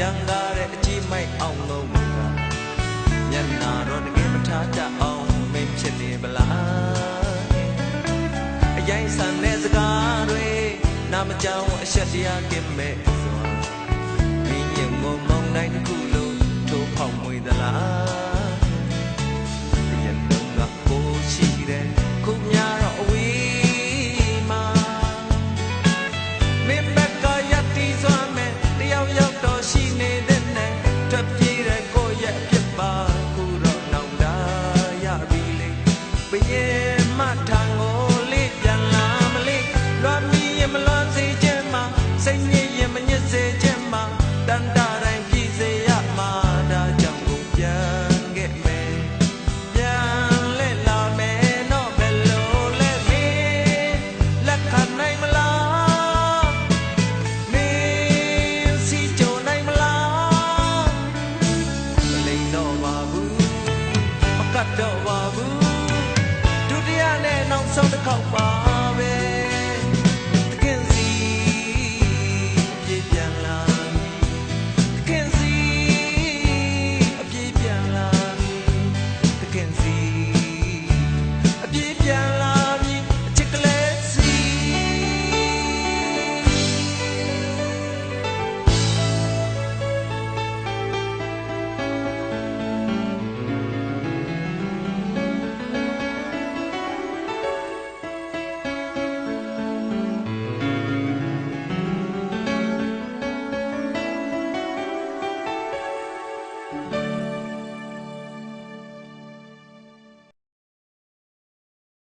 ရန်ကားတဲ့အကြီးမိုက်အောင်လုံးကမျက်နာတော့တကယ်မထားကြအောင်မင်းဖြစ်နေပလားအရင်ဆန်တဲ့စကားတွေနာမကြောင်အဆက်တရားကင်မဲ့စွာမင်းရင်ငုံမောင်းတိုင်းတစ်ခုလုံးထိုးဖောက်မွေသလားရန်လုံးကကိုရှိတယ်ခုများ on the cover.